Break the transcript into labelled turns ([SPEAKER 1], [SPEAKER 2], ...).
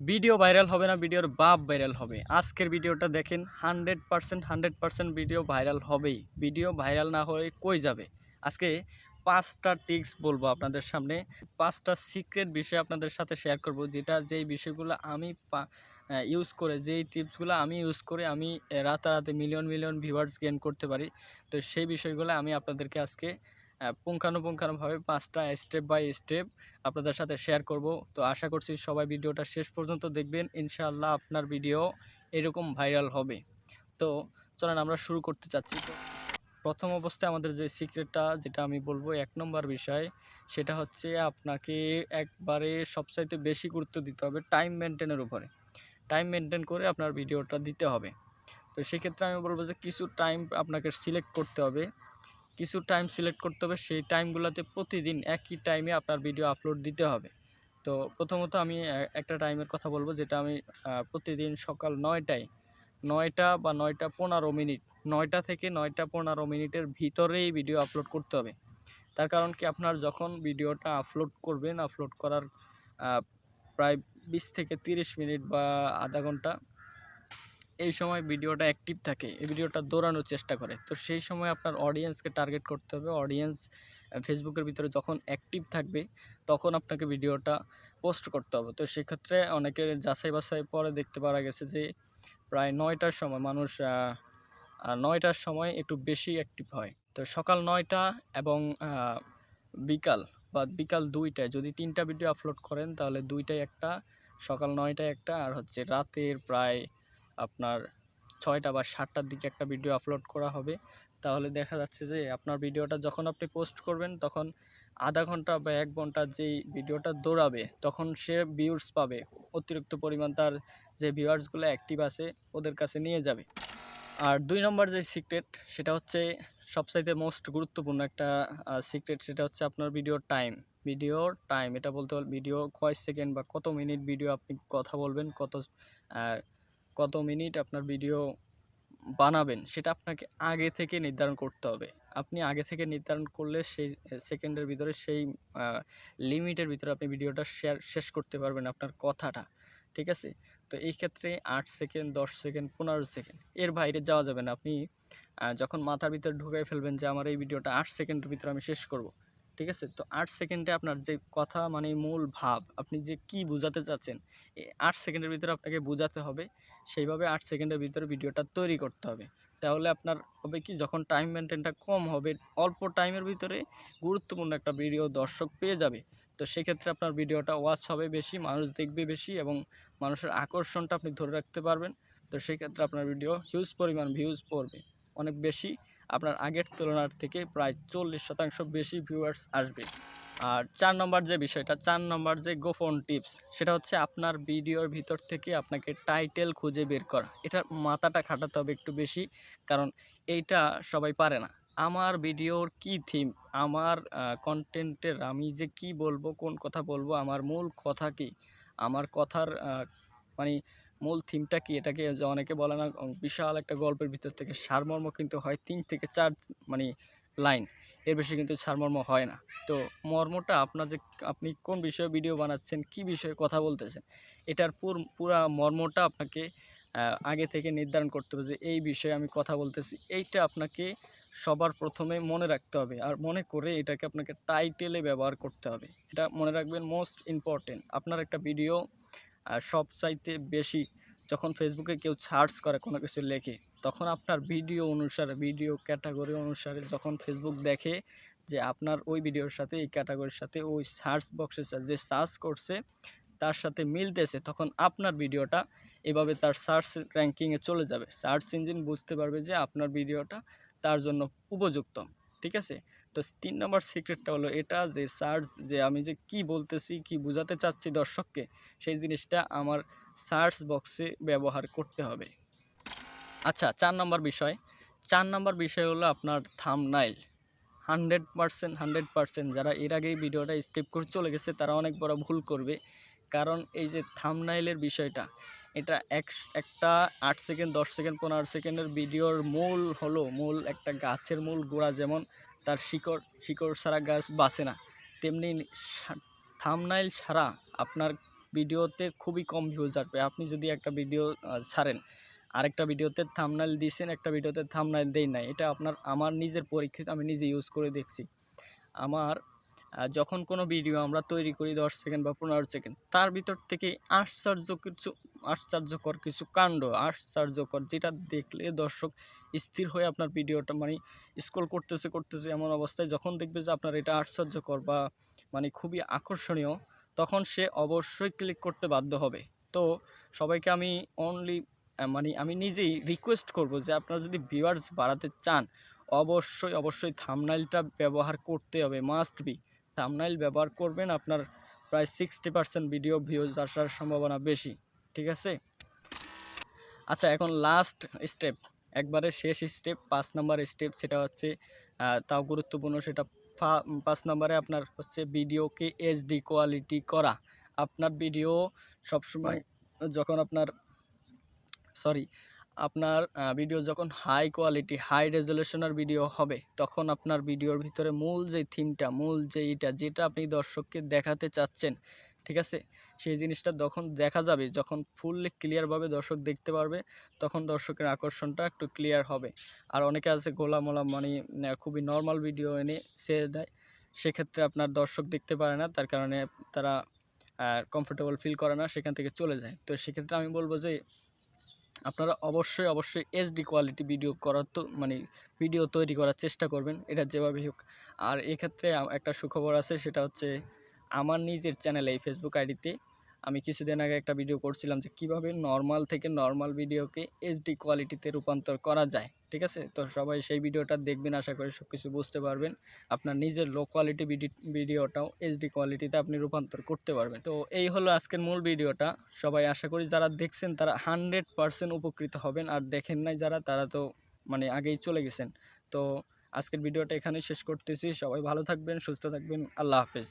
[SPEAKER 1] Video viral হবে না, ভিডিওর বাপ ভাইরাল হবে। আজকের ভিডিওটা দেখেন, hundred percent hundred percent video viral হবেই। ভিডিও ভাইরাল না হয়ে কই যাবে? আজকে পাঁচটা টিপস বলব আপনাদের সামনে। পাঁচটা সিক্রেট বিষয় আপনাদের সাথে শেয়ার করব, যেটা যেই বিষয়গুলো আমি ইউজ করে, যেই টিপসগুলো আমি ইউজ করে আমি রাতারাতি মিলিয়ন মিলিয়ন ভিউয়ার্স গেন করতে পারি, তো সেই বিষয়গুলো আমি আপনাদেরকে আজকে পুঙ্খানুপুঙ্খানুভাবে পাঁচটা স্টেপ বাই স্টেপ আপনাদের সাথে শেয়ার করব। তো আশা করছি সবাই ভিডিওটা শেষ পর্যন্ত দেখবেন। ইনশাআল্লাহ আপনার ভিডিও এরকম ভাইরাল হবে। তো চলেন আমরা শুরু করতে চাচ্ছি। তো প্রথম অবস্থায় আমাদের যে সিক্রেটটা যেটা আমি বলব এক নম্বর বিষয়, সেটা হচ্ছে আপনাকে একবারে সবচাইতে বেশি গুরুত্ব দিতে হবে টাইম মেনটেনের উপরে। টাইম মেনটেন করে আপনার ভিডিওটা দিতে হবে। তো সেক্ষেত্রে আমি বলব যে কিছু টাইম আপনাকে সিলেক্ট করতে হবে। কিছু টাইম সিলেক্ট করতে হবে, সেই টাইমগুলোতে প্রতিদিন একই টাইমে আপনার ভিডিও আপলোড দিতে হবে। তো প্রথমত আমি একটা টাইমের কথা বলব, যেটা আমি প্রতিদিন সকাল নয়টায়, নয়টা বা নয়টা পনেরো মিনিট, নয়টা থেকে নয়টা পনেরো মিনিটের ভিতরেই ভিডিও আপলোড করতে হবে। তার কারণ কি, আপনার যখন ভিডিওটা আপলোড করবেন আপলোড করার প্রায় বিশ থেকে তিরিশ মিনিট বা আধা ঘণ্টা এই সময় ভিডিওটা অ্যাক্টিভ থাকে, এই ভিডিওটা দৌড়ানোর চেষ্টা করে। তো সেই সময় আপনার অডিয়েন্সকে টার্গেট করতে হবে। অডিয়েন্স ফেসবুকের ভিতরে যখন অ্যাক্টিভ থাকবে, তখন আপনাকে ভিডিওটা পোস্ট করতে হবে। তো সেক্ষেত্রে অনেকের যাচাই বাছাই পরে দেখতে পারা গেছে যে, প্রায় নয়টার সময় মানুষ নয়টার সময় একটু বেশি অ্যাক্টিভ হয়। তো সকাল নয়টা এবং বিকাল বা বিকাল দুইটায় যদি তিনটা ভিডিও আপলোড করেন, তাহলে দুইটায় একটা, সকাল নয়টায় একটা, আর হচ্ছে রাতের প্রায় আপনার ছয়টা বা সাতটার দিকে একটা ভিডিও আপলোড করা হবে। তাহলে দেখা যাচ্ছে যে আপনার ভিডিওটা যখন আপনি পোস্ট করবেন, তখন আধা ঘণ্টা বা এক ঘণ্টা যেই ভিডিওটা দৌড়াবে, তখন সে ভিউর্স পাবে। অতিরিক্ত পরিমাণ তার যে ভিউয়ার্সগুলো অ্যাক্টিভ আছে, ওদের কাছে নিয়ে যাবে। আর দুই নম্বর যে সিক্রেট সেটা হচ্ছে সবচাইতে মোস্ট গুরুত্বপূর্ণ একটা সিক্রেট সেটা হচ্ছে আপনার ভিডিওর টাইম ভিডিওর টাইম এটা বলতে ভিডিও কয় সেকেন্ড বা কত মিনিট ভিডিও আপনি কথা বলবেন, কত কত মিনিট আপনার ভিডিও বানাবেন, সেটা আপনাকে আগে থেকে নির্ধারণ করতে হবে। আপনি আগে থেকে নির্ধারণ করলে সেই সেকেন্ডের ভিতরে সেই লিমিটের ভিতরে আপনি ভিডিওটা শেয়ার শেষ করতে পারবেন আপনার কথাটা, ঠিক আছে? তো এই ক্ষেত্রে আট সেকেন্ড দশ সেকেন্ড পনেরো সেকেন্ড এর বাইরে যাওয়া যাবে না। আপনি যখন মাথার ভিতরে ঢুকাই ফেলবেন যে আমার এই ভিডিওটা আট সেকেন্ডের ভিতরে আমি শেষ করব ঠিক আছে? তো আট সেকেন্ডে আপনার যে কথা মানে মূল ভাব, আপনি যে কি বোঝাতে চাচ্ছেন আট সেকেন্ডের ভিতরে আপনাকে বোঝাতে হবে। সেইভাবে আট সেকেন্ডের ভিতরে ভিডিওটা তৈরি করতে হবে। তাহলে আপনার হবে কি, যখন টাইম মেনটেনটা কম হবে, অল্প টাইমের ভিতরে গুরুত্বপূর্ণ একটা ভিডিও দর্শক পেয়ে যাবে। তো সেক্ষেত্রে আপনার ভিডিওটা ওয়াচ হবে বেশি, মানুষ দেখবে বেশি এবং মানুষের আকর্ষণটা আপনি ধরে রাখতে পারবেন। তো সেক্ষেত্রে আপনার ভিডিও হিউজ পরিমাণ ভিউজ পড়বে। অনেক বেশি আপনার আগের তুলনার থেকে প্রায় চল্লিশ শতাংশ বেশি ভিউয়ার্স আসবে। আর চার নম্বর যে বিষয়টা, চার নম্বর যে গোপন টিপস সেটা হচ্ছে আপনার ভিডিওর ভিতর থেকে আপনাকে টাইটেল খুঁজে বের করা। এটা মাথাটা খাটাতে হবে একটু বেশি, কারণ এইটা সবাই পারে না। আমার ভিডিওর কি থিম আমার কন্টেন্টের আমি যে কি বলব, কোন কথা বলব, আমার মূল কথা কি? আমার কথার মানে মূল থিমটা কি? এটাকে যে অনেকে বলে না বিশাল একটা গল্পের ভিতর থেকে সারমর্ম কিন্তু হয় তিন থেকে চার মানে লাইন এর বেশি কিন্তু সারমর্ম হয় না। তো মর্মটা আপনার যে, আপনি কোন বিষয়ে ভিডিও বানাচ্ছেন, কি বিষয়ে কথা বলতেছেন, এটার পুর, পুরা মর্মটা আপনাকে আগে থেকে নির্ধারণ করতে হবে যে এই বিষয়ে আমি কথা বলতেছি। এইটা আপনাকে সবার প্রথমে মনে রাখতে হবে। আর মনে করে এটাকে আপনাকে টাইটেলে ব্যবহার করতে হবে। এটা মনে রাখবেন মোস্ট ইম্পর্টেন্ট আপনার একটা ভিডিও সব চাইতে বেশি যখন ফেসবুকে কেউ সার্চ করে কোনো কিছু লেখে, তখন আপনার ভিডিও অনুসারে ভিডিও ক্যাটাগরি অনুসারে যখন ফেসবুক দেখে যে আপনার ওই ভিডিওর সাথে, এই ক্যাটাগরির সাথে, ওই সার্চ বক্সে যে সার্চ করছে, তার সাথে মিলতেছে, তখন আপনার ভিডিওটা এভাবে তার সার্চ র্যাঙ্কিংয়ে চলে যাবে। সার্চ ইঞ্জিন বুঝতে পারবে যে আপনার ভিডিওটা তার জন্য উপযুক্ত, ঠিক আছে? তো তিন নম্বর সিক্রেটটা হলো এটা যে সার্চ যে আমি যে কি বলতেছি, কি বোঝাতে চাচ্ছি দর্শককে, সেই জিনিসটা আমার সার্চ বক্সে ব্যবহার করতে হবে। আচ্ছা চার নম্বর বিষয়। চার নম্বর বিষয় হলো আপনার thumbnail hundred percent hundred percent যারা এর আগেই ভিডিওটা স্কিপ করে চলে গেছে, তারা অনেক বড় ভুল করবে। কারণ এই যে থামনাইলের বিষয়টা, এটা এক, একটা আট সেকেন্ড, দশ সেকেন্ড, পনেরো সেকেন্ডের ভিডিওর মূল হলো, মূল একটা গাছের মূল গোড়া যেমন তার শিকড় শিকড় ছাড়া গাছ বাঁচে না। তেমনি থামনাইল ছাড়া আপনার ভিডিওতে খুবই কম ভিউজ আসবে। আপনি যদি একটা ভিডিও ছাড়েন, আরেকটা ভিডিওতে থামনাইল দিয়েছেন একটা ভিডিওতে থামনাইল দেই নাই, এটা আপনার, আমার নিজের পরীক্ষিত, আমি নিজে ইউজ করে দেখছি। আমার যখন কোনো ভিডিও আমরা তৈরি করি দশ সেকেন্ড বা পনেরো সেকেন্ড তার ভিতর থেকে আশ্চর্য কিছু, আশ্চর্যকর কিছু কাণ্ড, আশ্চর্যকর যেটা দেখলে দর্শক স্থির হয়ে আপনার ভিডিওটা মানে স্ক্রল করতেছে করতেছে এমন অবস্থায় যখন দেখবে যে আপনার এটা আশ্চর্যকর বা মানে খুবই আকর্ষণীয়, তখন সে অবশ্যই ক্লিক করতে বাধ্য হবে। তো সবাইকে আমি অনলি মানে আমি নিজেই রিকোয়েস্ট করব যে আপনারা যদি ভিউয়ার্স বাড়াতে চান, অবশ্যই অবশ্যই থামনাইলটা ব্যবহার করতে হবে মাস্ট বি থামনাইল ব্যবহার করবেন আপনার প্রায় সিক্সটি পার্সেন্ট ভিডিও ভিউজ আসার সম্ভাবনা বেশি ঠিক আছে? আচ্ছা এখন লাস্ট স্টেপ একবারে শেষ স্টেপ পাঁচ নাম্বার স্টেপ সেটা হচ্ছে তাও গুরুত্বপূর্ণ সেটা পাঁচ নম্বরে আপনার হচ্ছে ভিডিওকে এইচডি কোয়ালিটি করা। আপনার ভিডিও সবসময় যখন আপনার সরি আপনার ভিডিও যখন হাই কোয়ালিটি হাই রেজলিউশনের ভিডিও হবে, তখন আপনার ভিডিওর ভিতরে মূল যে থিমটা মূল যে এটা যেটা আপনি দর্শককে দেখাতে চাচ্ছেন, ঠিক আছে? সেই জিনিসটা যখন দেখা যাবে, যখন ফুললি ক্লিয়ারভাবে দর্শক দেখতে পারবে, তখন দর্শকের আকর্ষণটা একটু ক্লিয়ার হবে। আর অনেকে আছে গোলামোলা মানে খুবই নর্মাল ভিডিও এনে ছেড়ে দেয়, সেক্ষেত্রে আপনার দর্শক দেখতে পারে না, তার কারণে তারা কমফোর্টেবল ফিল করে না, সেখান থেকে চলে যায়। তো সেক্ষেত্রে আমি বলব যে আপনারা অবশ্যই অবশ্যই এইচডি কোয়ালিটি ভিডিও করার তো মানে ভিডিও তৈরি করার চেষ্টা করবেন, এটা যেভাবে হোক। আর এক্ষেত্রে একটা সুখবর আছে, সেটা হচ্ছে আমার নিজের চ্যানেলে এই ফেসবুক আইডিতে আমি কিছুদিন আগে একটা ভিডিও করছিলাম যে কীভাবে নর্মাল থেকে নর্মাল ভিডিওকে এইচডি কোয়ালিটিতে রূপান্তর করা যায়, ঠিক আছে? তো সবাই সেই ভিডিওটা দেখবেন, আশা করি সব কিছু বুঝতে পারবেন। আপনার নিজের লো কোয়ালিটি ভিডিওটাও এইচডি কোয়ালিটিতে আপনি রূপান্তর করতে পারবেন। তো এই হলো আজকের মূল ভিডিওটা সবাই আশা করি যারা দেখছেন, তারা হান্ড্রেড পারসেন্ট উপকৃত হবেন। আর দেখেন নাই যারা, তারা তো মানে আগেই চলে গেছেন। তো আজকের ভিডিওটা এখানেই শেষ করতেছি। সবাই ভালো থাকবেন, সুস্থ থাকবেন। আল্লাহ হাফেজ।